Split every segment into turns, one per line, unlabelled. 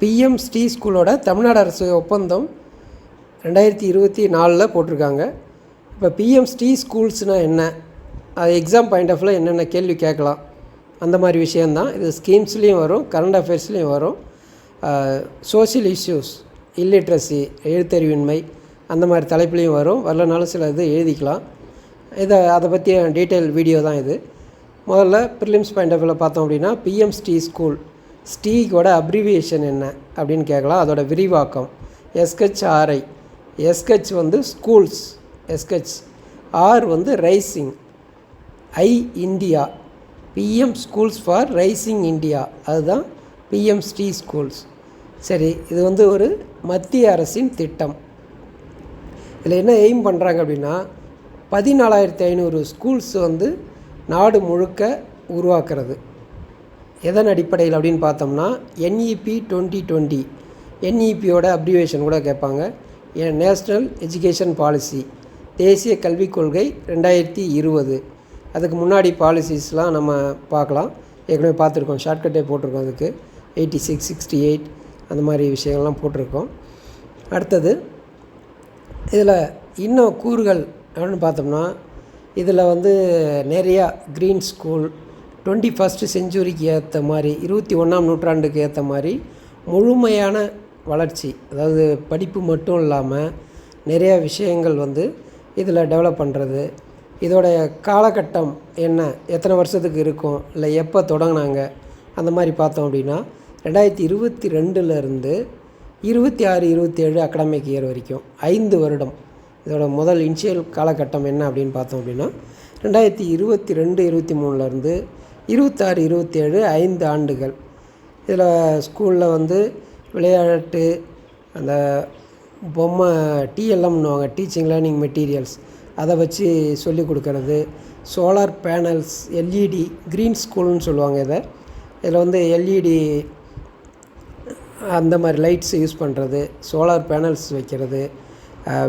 PM Sri ஸ்கூலோட தமிழ்நாடு அரசு ஒப்பந்தம் ரெண்டாயிரத்தி இருபத்தி நாலில் போட்டிருக்காங்க. இப்போ பிஎம் ஸ்ரீ ஸ்கூல்ஸ்னால் என்ன? அது எக்ஸாம் பாயிண்ட் ஆஃப்ல என்னென்ன கேள்வி கேட்கலாம்? அந்த மாதிரி விஷயந்தான் இது ஸ்கீம்ஸ்லேயும் வரும் கரண்ட் அஃபேர்ஸ்லேயும் வரும். சோஷியல் இஷ்யூஸ் இல்லிட்ரஸி எழுத்தறிவின்மை அந்த மாதிரி தலைப்புலேயும் வரும். வரலனாலும் சில இது எழுதிக்கலாம். இதை அதை பற்றிய டீட்டெயில் வீடியோ தான் இது. முதல்ல ப்ரிலிம்ஸ் பாயிண்ட் ஆஃப் பார்த்தோம் அப்படின்னா பிஎம்ஸ்டி ஸ்கூல் ஸ்டீக்கோட அப்ரிவியேஷன் என்ன அப்படின்னு கேட்கலாம். அதோட விரிவாக்கம். எஸ்கெச் ஆர்ஐ எஸ்கெச் வந்து ஸ்கூல்ஸ் எஸ்கெச் ஆர் வந்து rising I India PM schools for rising India அதுதான் பிஎம் ஸ்கூல்ஸ் சரி இது வந்து ஒரு மத்திய அரசின் திட்டம். இதில் என்ன எய்ம் பண்ணுறாங்க அப்படின்னா பதினாலாயிரத்தி ஐநூறு ஸ்கூல்ஸ் வந்து நாடு முழுக்க உருவாக்குறது. எதன் அடிப்படையில் அப்படின்னு பார்த்தோம்னா என்இபி டுவெண்ட்டி டுவெண்ட்டி என்இபியோட அப்ரிவேஷன் கூட கேட்பாங்க. நேஷ்னல் எஜுகேஷன் பாலிசி தேசிய கல்விக் கொள்கை ரெண்டாயிரத்தி இருபது. அதுக்கு முன்னாடி பாலிசிஸ்லாம் நம்ம பார்க்கலாம். ஏற்கனவே பார்த்துருக்கோம். ஷார்ட்கட்டே போட்டிருக்கோம் அதுக்கு. எயிட்டி சிக்ஸ் சிக்ஸ்டி எயிட் அந்த மாதிரி விஷயங்கள்லாம் போட்டிருக்கோம். அடுத்தது இதில் இன்னும் கூறுகள் அப்படின்னு பார்த்தோம்னா இதில் வந்து நிறையா க்ரீன் ஸ்கூல் டுவெண்ட்டி ஃபஸ்ட்டு செஞ்சுரிக்கு ஏற்ற மாதிரி இருபத்தி ஒன்றாம் நூற்றாண்டுக்கு ஏற்ற மாதிரி முழுமையான வளர்ச்சி அதாவது படிப்பு மட்டும் இல்லாமல் நிறைய விஷயங்கள் வந்து இதில் டெவலப் பண்ணுறது இதோடைய காலகட்டம் என்ன எத்தனை வருஷத்துக்கு இருக்கும் இல்லை எப்போ தொடங்கினாங்க அந்த மாதிரி பார்த்தோம் அப்படின்னா ரெண்டாயிரத்தி இருபத்தி ரெண்டுலேருந்து இருபத்தி ஆறு இருபத்தி ஏழு அகடமிக் இயர் வரைக்கும் ஐந்து வருடம். இதோட முதல் இனிஷியல் காலகட்டம் என்ன அப்படின்னு பார்த்தோம் அப்படின்னா ரெண்டாயிரத்தி இருபத்தி ரெண்டு இருபத்தி மூணுலேருந்து இருபத்தாறு இருபத்தேழு ஐந்து ஆண்டுகள். இதில் ஸ்கூலில் வந்து விளையாட்டு அந்த பொம்மை டிஎல்எம்னுவாங்க டீச்சிங் லேர்னிங் மெட்டீரியல்ஸ் அதை வச்சு சொல்லி கொடுக்கறது. சோலார் பேனல்ஸ் எல்இடி க்ரீன் ஸ்கூல்னு சொல்லுவாங்க இதை. இதில் வந்து எல்இடி அந்த மாதிரி லைட்ஸ் யூஸ் பண்ணுறது சோலார் பேனல்ஸ் வைக்கிறது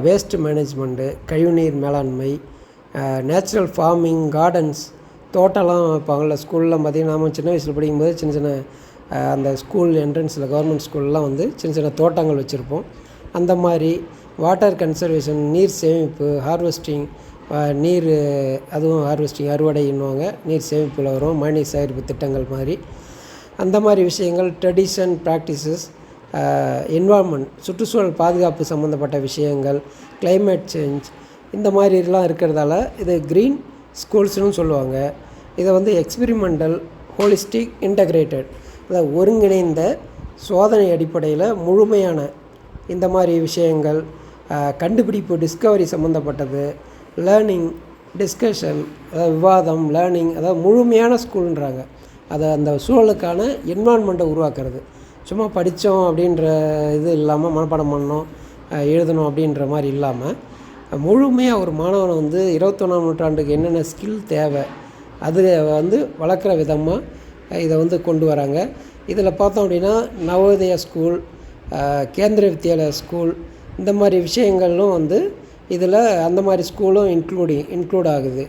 வேஸ்ட் மேனேஜ்மெண்ட்டு கழிவுநீர் மேலாண்மை நேச்சுரல் ஃபார்மிங் கார்டன்ஸ் தோட்டம்லாம் வைப்பாங்கள்ல ஸ்கூலில் பார்த்திங்கன்னா சின்ன வயசில் படிக்கும்போது சின்ன சின்ன அந்த ஸ்கூல் என்ட்ரன்ஸில் கவர்மெண்ட் ஸ்கூல்லாம் வந்து சின்ன சின்ன தோட்டங்கள் வச்சுருப்போம். அந்த மாதிரி வாட்டர் கன்சர்வேஷன் நீர் சேமிப்பு ஹார்வெஸ்டிங் நீர் அதுவும் ஹார்வெஸ்டிங் அறுவடைன்னுவாங்க. நீர் சேமிப்பில் வரும் மணி சேகரிப்பு திட்டங்கள் மாதிரி. அந்த மாதிரி விஷயங்கள் ட்ரெடிஷன் ப்ராக்டிசஸ் என்வால்மெண்ட் சுற்றுச்சூழல் பாதுகாப்பு சம்மந்தப்பட்ட விஷயங்கள் கிளைமேட் சேஞ்ச் இந்த மாதிரிலாம் இருக்கிறதால இது க்ரீன் ஸ்கூல்ஸ்னு சொல்லுவாங்க. இதை வந்து எக்ஸ்பிரிமெண்டல் ஹோலிஸ்டிக் இன்டகிரேட்டட் அதாவது ஒருங்கிணைந்த சோதனை அடிப்படையில் முழுமையான இந்த மாதிரி விஷயங்கள் கண்டுபிடிப்பு டிஸ்கவரி சம்மந்தப்பட்டது லேர்னிங் டிஸ்கஷன் அதாவது விவாதம் லேர்னிங் அதாவது முழுமையான ஸ்கூல்ன்றாங்க. அதை அந்த சூழலுக்கான என்வான்மெண்ட்டை உருவாக்குறது. சும்மா படித்தோம் அப்படின்ற இது இல்லாமல் மனப்பாடம் பண்ணோம் எழுதணும் அப்படின்ற மாதிரி இல்லாமல் முழுமையாக ஒரு மாணவனை வந்து இருபத்தொன்னாம் நூற்றாண்டுக்கு என்னென்ன ஸ்கில் தேவை அது வந்து வளர்க்குற விதமாக இதை வந்து கொண்டு வராங்க. இதில் பார்த்தோம் அப்படின்னா நவோதய ஸ்கூல் கேந்திர வித்யாலயா ஸ்கூல் இந்த மாதிரி விஷயங்களும் வந்து இதில் அந்த மாதிரி ஸ்கூலும் இன்க்ளூடிங் இன்க்ளூட் ஆகுது.